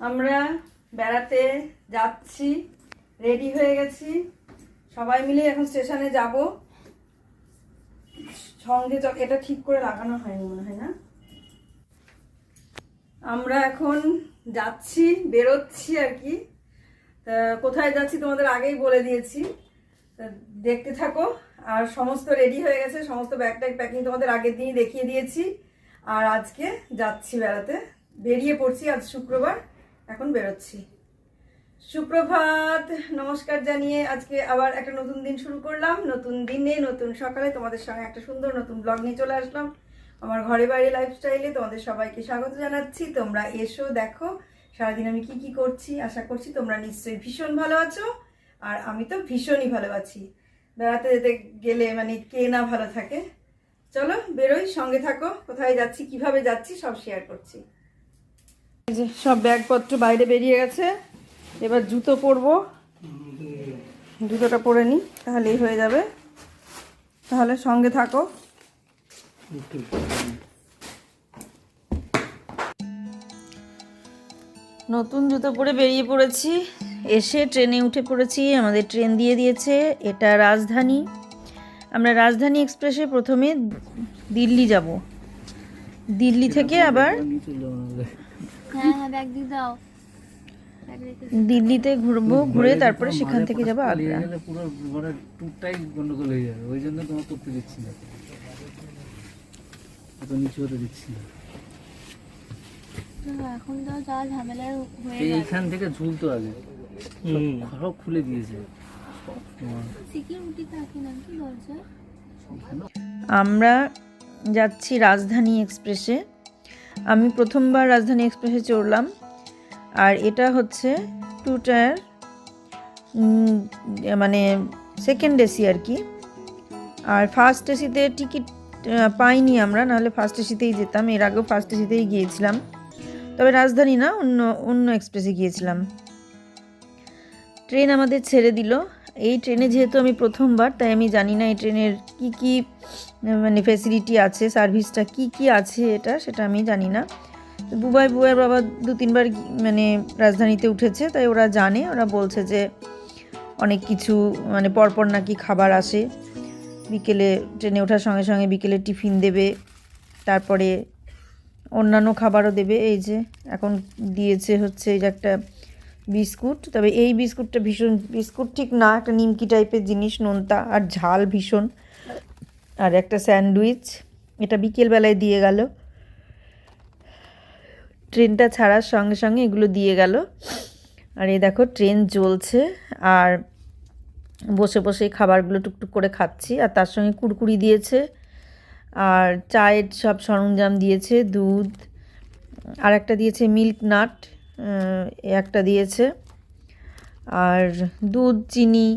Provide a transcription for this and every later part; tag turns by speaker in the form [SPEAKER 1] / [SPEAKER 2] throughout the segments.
[SPEAKER 1] আমরা বেড়াতে যাচ্ছি রেডি হয়ে গেছি। সবাই মিলে এখন স্টেশনে যাব। সঙ্গে এটা ঠিক করে লাগানো হয়নি মনে হয় না? আমরা এখন যাচ্ছি, বেরোচ্ছি আর কি। তা কোথায় যাচ্ছি তোমাদের আগেই বলে দিয়েছি। দেখতে থাকো। আর সমস্ত রেডি হয়ে গেছে, সমস্ত ব্যাগ ট্যাগ প্যাকিং তোমাদের আগের দিনই দেখিয়ে দিয়েছি। আর আজকে যাচ্ছি বেড়াতে। বেরিয়ে পড়ছি আজ শুক্রবার। এখন বেরোচ্ছি। সুপ্রভাত, নমস্কার জানিয়ে আজকে আবার একটা নতুন দিন শুরু করলাম। নতুন দিনে, নতুন সকালে তোমাদের সঙ্গে একটা সুন্দর নতুন ব্লগ নিয়ে চলে আসলাম। আমার ঘরে বাইরে লাইফস্টাইলে তোমাদের সবাইকে স্বাগত জানাচ্ছি। তোমরা এসো, দেখো, সারাদিন আমি কি কি করছি, আশা করছি তোমরা নিশ্চয়ই ভীষণ ভালো আছো, আর আমি তো ভীষণই ভালো আছি। বেড়াতে যেতে গেলে মানে কে না ভালো থাকে? চলো বেরোই, সঙ্গে থাকো, কোথায় যাচ্ছি, কীভাবে যাচ্ছি, সব শেয়ার করছি। যে সব ব্যাগপত্র বাইরে বেরিয়ে গেছে। এবার জুতো পরবো। জুতোটা পরে নিই, তাহলেই হয়ে যাবে। তাহলে সঙ্গে থাকো। নতুন জুতো পরে বেরিয়ে পড়েছি। এসে ট্রেনে উঠে পড়েছি, আমাদের ট্রেন দিয়ে দিয়েছে। এটা রাজধানী। আমরা রাজধানী এক্সপ্রেসে প্রথমে দিল্লি যাব। দিল্লি থেকে আবার দিল্লিতে ঘুরবো ঘুরে তারপরে সেখান থেকে যাব আগ্রা।
[SPEAKER 2] পুরো মানে গন্ডগোল হয়ে যাবে ওই জন্য তোমার করতে দিচ্ছি না। এত নিচু হতে দিচ্ছি না।
[SPEAKER 3] এখন তো যা ঝামেলা হয়ে
[SPEAKER 2] এইখান থেকে ঝুলতো আগে। সব খুলে দিয়েছে।
[SPEAKER 3] সিকিউরিটি থাকে নাকি দরজা
[SPEAKER 1] আমরা যাচ্ছি রাজধানী এক্সপ্রেসে। আমি প্রথমবার রাজধানী এক্সপ্রেসে চড়লাম, আর এটা হচ্ছে টু টায়ার মানে সেকেন্ড এসি আর কি। আর ফার্স্ট এসিতে টিকিট পাইনি আমরা, নাহলে ফার্স্ট এসিতেই যেতাম, এর আগেও ফার্স্ট এসিতেই গিয়েছিলাম। তবে রাজধানী না, অন্য অন্য এক্সপ্রেসে গিয়েছিলাম। ট্রেন আমাদের ছেড়ে দিল এই ট্রেনে যেহেতু আমি প্রথমবার, তাই আমি জানি না এই ট্রেনের কি কি মানে ফেসিলিটি আছে সার্ভিসটা কি কি আছে এটা, সেটা আমি জানি না। বুবাই, বুবাইয়ের বাবা দু তিনবার মানে রাজধানীতে উঠেছে, তাই ওরা জানে, ওরা বলছে যে অনেক কিছু মানে পরপর নাকি খাবার আসে। বিকেলে ট্রেনে ওঠার সঙ্গে সঙ্গে বিকেলে টিফিন দেবে, তারপরে অন্যান্য খাবারও দেবে, এই যে এখন দিয়েছে হচ্ছে এই যে একটা বিস্কুট, তবে এই বিস্কুটটা ভীষণ, বিস্কুট ঠিক না, একটা নিমকি টাইপের জিনিস, নোনতা আর ঝাল ভীষণ। আর একটা স্যান্ডউইচ, এটা বিকেলবেলায় দিয়ে গেল। ট্রেনটা ছাড়ার সঙ্গে সঙ্গে এগুলো দিয়ে গেল। আর এই দেখো, ট্রেন জ্বলছে, আর বসে বসে খাবারগুলো টুকটুক করে খাচ্ছি, আর তার সঙ্গে কুড়কুড়ি দিয়েছে, আর চায়ের সব সরঞ্জাম দিয়েছে, দুধ, আর একটা দিয়েছে মিল্ক নাট। একটা দিয়েছে। আর দুধ, চিনি,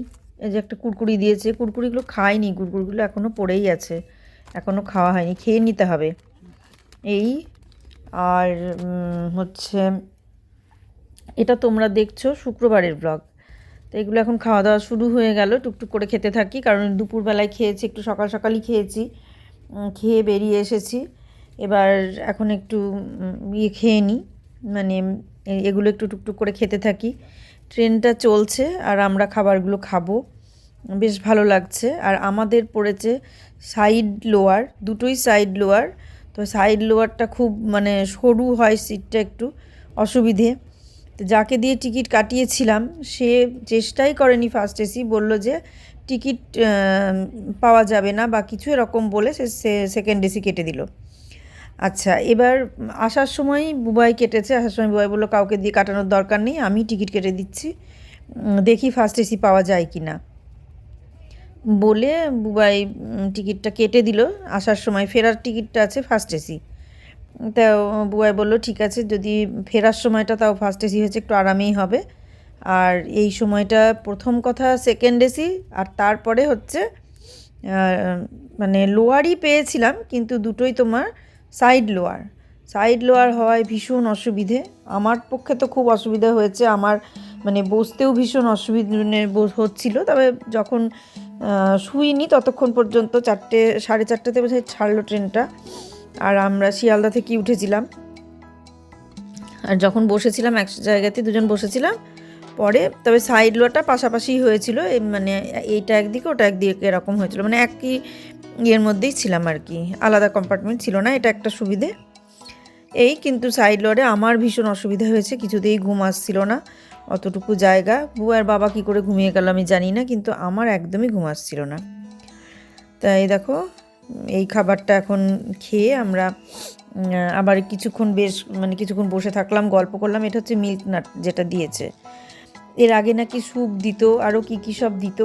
[SPEAKER 1] এই যে একটা কুরকুরি দিয়েছে। কুরকুরিগুলো খায়নি কুরকুরিগুলো এখনও পড়েই আছে। এখনও খাওয়া হয়নি, খেয়ে নিতে হবে। এই, আর হচ্ছে, এটা তোমরা দেখছ শুক্রবারের ব্লগ তো এগুলো এখন খাওয়া দাওয়া শুরু হয়ে গেল, টুকটুক করে খেতে থাকি, কারণ দুপুরবেলায় খেয়েছি, একটু সকাল সকালই খেয়েছি। খেয়ে বেরিয়ে এসেছি। এবার এখন একটু ইয়ে খেয়ে নিই মানে এগুলো একটু টুকটুক করে খেতে থাকি। ট্রেনটা চলছে আর আমরা খাবারগুলো খাব। বেশ ভালো লাগছে। আর আমাদের পড়েছে সাইড লোয়ার, দুটোই সাইড লোয়ার। তো সাইড লোয়ারটা খুব মানে সরু হয় সিটটা একটু অসুবিধে। তো যাকে দিয়ে টিকিট কাটিয়েছিলাম, সে চেষ্টাই করেনি ফার্স্ট এসি, বলল যে টিকিট পাওয়া যাবে না বা কিছু এরকম বলে সে সেকেন্ড এসি কেটে দিল। আচ্ছা এবার আসার সময় বুবাই কেটেছে, আসার সময় বুবাই বলল, কাউকে দিয়ে কাটানোর দরকার নেই, আমি টিকিট কেটে দিচ্ছি। দেখি ফার্স্ট এসি পাওয়া যায় কি না বলে বুবাই টিকিটটা কেটে দিল। আসার সময় ফেরার টিকিটটা আছে ফার্স্ট এসি তা বুবাই বলল, ঠিক আছে, যদি ফেরার সময়টা তাও ফার্স্ট এসি হয়েছে, একটু আরামেই হবে। আর এই সময়টা প্রথম কথা সেকেন্ড এসি আর তারপরে হচ্ছে মানে লোয়ারই পেয়েছিলাম, কিন্তু দুটোই তোমার সাইড লোয়ার। সাইড লোয়ার হওয়ায় ভীষণ অসুবিধে। আমার পক্ষে তো খুব অসুবিধা হয়েছে। আমার মানে বসতেও ভীষণ অসুবিধে হচ্ছিল। তবে যখন শুইনি ততক্ষণ পর্যন্ত চারটে, সাড়ে চারটেতে বোধহয় ছাড়লো ট্রেনটা। আর আমরা শিয়ালদা থেকে উঠেছিলাম। আর যখন বসেছিলাম, এক জায়গাতে দুজন বসেছিলাম। পরে, তবে সাইড লোটা পাশাপাশি হয়েছিল মানে এইটা একদিকে, ওটা একদিকে এরকম হয়েছিল। মানে একই ইয়ের মধ্যেই ছিলাম আর কি, আলাদা কম্পার্টমেন্ট ছিল না, এটা একটা সুবিধে। এই কিন্তু সাইড লোয়ারে আমার ভীষণ অসুবিধা হয়েছে, কিছুতেই ঘুম আসছিল না, অতটুকু জায়গা। বউ আর বাবা কি করে ঘুমিয়ে গেল আমি জানি না, কিন্তু আমার একদমই ঘুম আসছিল না। তাই দেখো, এই খাবারটা এখন খেয়ে আমরা আবার কিছুক্ষণ বেশ মানে কিছুক্ষণ বসে থাকলাম, গল্প করলাম, এটা হচ্ছে মিল্ক নাট যেটা দিয়েছে। এর আগে নাকি স্যুপ দিত আরও কী কী সব দিত।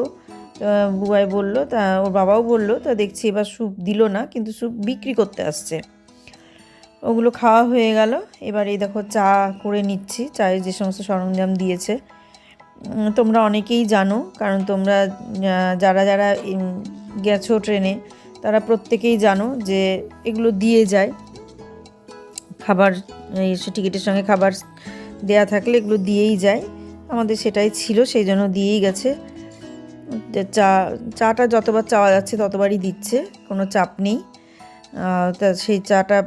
[SPEAKER 1] তা বুবাই বলল, তা ওর বাবাও বলল, তা দেখছি এবার স্যুপ দিল না, কিন্তু স্যুপ বিক্রি করতে আসছে। ওগুলো খাওয়া হয়ে গেল, এবার এই দেখো চা করে নিচ্ছি, চায়ের যে সমস্ত সরঞ্জাম দিয়েছে। তোমরা অনেকেই জানো, কারণ তোমরা যারা যারা গেছো ট্রেনে, তারা প্রত্যেকেই জানো যে এগুলো দিয়ে যায়। খাবার টিকিটের সঙ্গে খাবার দেয়া থাকলে এগুলো দিয়েই যায়। আমাদের সেটাই ছিল, সেই জন্য দিয়েই গেছে। চা, চাটা যতবার চাওয়া যাচ্ছে ততবারই দিচ্ছে, কোনো চাপ নেই। তা সেই চাটা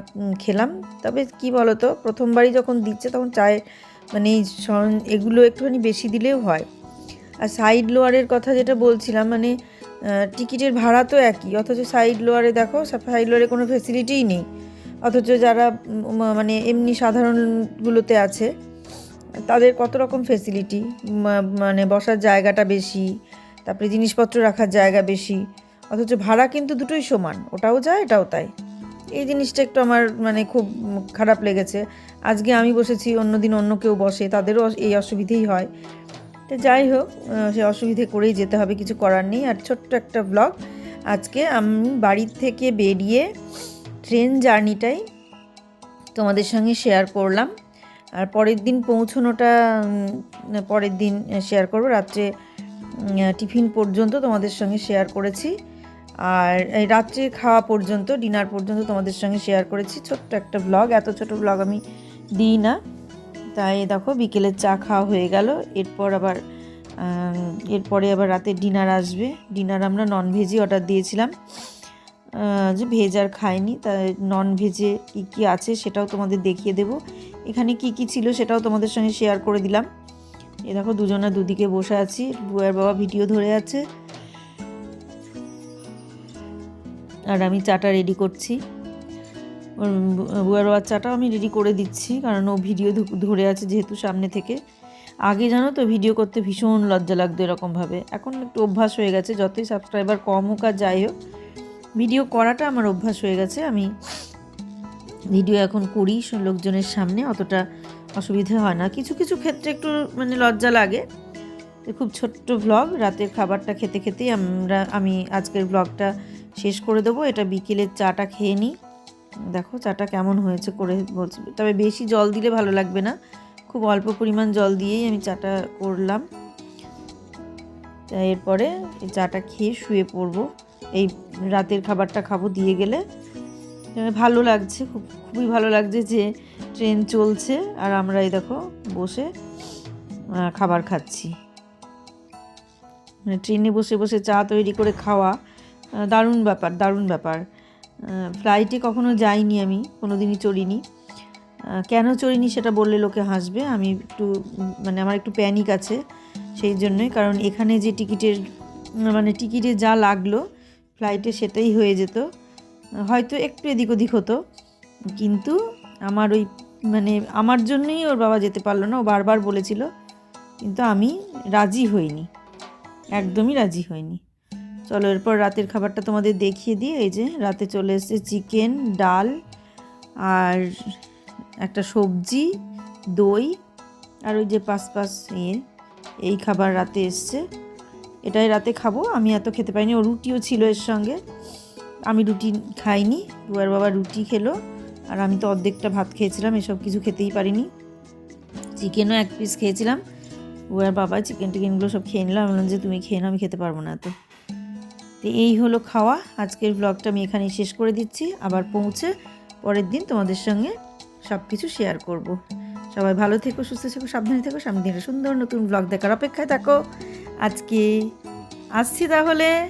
[SPEAKER 1] খেলাম। তবে কি বলো তো প্রথমবারই যখন দিচ্ছে তখন চায়ে মানে এগুলো একটুখানি বেশি দিলেও হয়। আর সাইড লোয়ারের কথা যেটা বলছিলাম মানে টিকিটের ভাড়া তো একই, অথচ সাইড লোয়ারে দেখো সাইড লোয়ারে কোনো ফেসিলিটিই নেই। অথচ যারা মানে এমনি সাধারণগুলোতে আছে তাদের কত রকম ফেসিলিটি মানে বসার জায়গাটা বেশি, তারপরে জিনিসপত্র রাখার জায়গা বেশি, অথচ ভাড়া কিন্তু দুটোই সমান, ওটাও যায়, এটাও তাই। এই জিনিসটা একটু আমার মানে খুব খারাপ লেগেছে। আজকে আমি বসেছি, অন্যদিন অন্য কেউ বসে, তাদেরও এই অসুবিধেই হয়। তো যাই হোক সে অসুবিধে করেই যেতে হবে, কিছু করার নেই। আর ছোট্ট একটা ব্লগ আজকে আমি বাড়ির থেকে বেরিয়ে ট্রেন জার্নিটাই তোমাদের সঙ্গে শেয়ার করলাম। আর পরের দিন পৌঁছনোটা পরের দিন শেয়ার করব। রাত্রে টিফিন পর্যন্ত তোমাদের সঙ্গে শেয়ার করেছি। আর রাত্রে খাওয়া পর্যন্ত ডিনার পর্যন্ত তোমাদের সঙ্গে শেয়ার করেছি। ছোট্ট একটা ব্লগ এত ছোট ব্লগ আমি দিই না। তাই দেখো বিকেলের চা খাওয়া হয়ে গেল। এরপর আবার এরপরে আবার রাতে ডিনার আসবে। ডিনার আমরা নন ভেজই অর্ডার দিয়েছিলাম। যে ভেজ আর খাইনি তাই নন ভেজে কী কী আছে সেটাও তোমাদের দেখিয়ে দেব। এখানে কি কি ছিল সেটাও তোমাদের সঙ্গে শেয়ার করে দিলাম। এ দেখো দুজনা দুদিকে বসে আছি, বুয়ার বাবা ভিডিও ধরে আছে। আর আমি চাটা রেডি করছি। ওর বুয়ার বাবার চাটাও আমি রেডি করে দিচ্ছি, কারণ ও ভিডিও ধরে আছে যেহেতু সামনে থেকে। আগে জানো তো ভিডিও করতে ভীষণ লজ্জা লাগতো এরকমভাবে। এখন একটু অভ্যাস হয়ে গেছে, যতই সাবস্ক্রাইবার কম হোক আর যাই হোক ভিডিও করাটা আমার অভ্যাস হয়ে গেছে। আমি ভিডিও এখন করি লোকজনের সামনে, অতটা অসুবিধে হয় না। কিছু কিছু ক্ষেত্রে একটু মানে লজ্জা লাগে। খুব ছোট্ট ভ্লগ রাতের খাবারটা খেতে খেতেই আমরা, আমি আজকের ভ্লগটা শেষ করে দেবো। এটা বিকেলের চাটা খেয়ে নিই। দেখো চাটা কেমন হয়েছে করে বলছি। তবে বেশি জল দিলে ভালো লাগবে না। খুব অল্প পরিমাণ জল দিয়েই আমি চাটা করলাম। এরপরে চাটা খেয়ে শুয়ে পড়ব। এই রাতের খাবারটা খাব দিয়ে গেলে। ভালো লাগছে, খুব, খুবই ভালো লাগছে যে ট্রেন চলছে আর আমরা এই দেখো বসে খাবার খাচ্ছি। মানে ট্রেনে বসে বসে চা তৈরি করে খাওয়া দারুণ ব্যাপার দারুণ ব্যাপার। ফ্লাইটে কখনো যাইনি আমি কোনো দিনই চড়িনি কেন চড়িনি সেটা বললে লোকে হাসবে, আমি একটু মানে আমার একটু প্যানিক আছে সেই জন্যই, কারণ এখানে যে টিকিটের মানে টিকিটে যা লাগল ফ্লাইটে সেটাই হয়ে যেত। হয়তো একটু এদিক ওদিক হতো। কিন্তু আমার ওই মানে আমার জন্যই ওর বাবা যেতে পারল না। ও বারবার বলেছিল। কিন্তু আমি রাজি হইনি। একদমই রাজি হইনি। চলো, এরপর রাতের খাবারটা তোমাদের দেখিয়ে দিই। এই যে, রাতে চলে এসেছে চিকেন, ডাল আর একটা সবজি, দই আর ওই যে পাঁচ পাঁচ ইয়ে এই খাবার রাতে এসছে। এটাই রাতে খাব। আমি এত খেতে পাইনি ও রুটিও ছিল এর সঙ্গে। আমি রুটি খাইনি। বুয়ার বাবা রুটি খেলো। আর আমি তো অর্ধেকটা ভাত খেয়েছিলাম। এসব কিছু খেতেই পারিনি। চিকেনও এক পিস খেয়েছিলাম। বুয়ার বাবা চিকেন টিকেনগুলো সব খেয়ে নিলাম বললাম যে, তুমি খেয়ে নাও, আমি খেতে পারব না তো তো এই হলো খাওয়া। আজকের ব্লগটা আমি এখানেই শেষ করে দিচ্ছি। আবার পৌঁছে পরের দিন তোমাদের সঙ্গে সব কিছু শেয়ার করব। সবাই ভালো থেকো, সুস্থ থেকো, সাবধানে থেকো। সামনে দিনে সুন্দর নতুন ব্লগ দেখার অপেক্ষায় থাকো। আজকে আসছি তাহলে।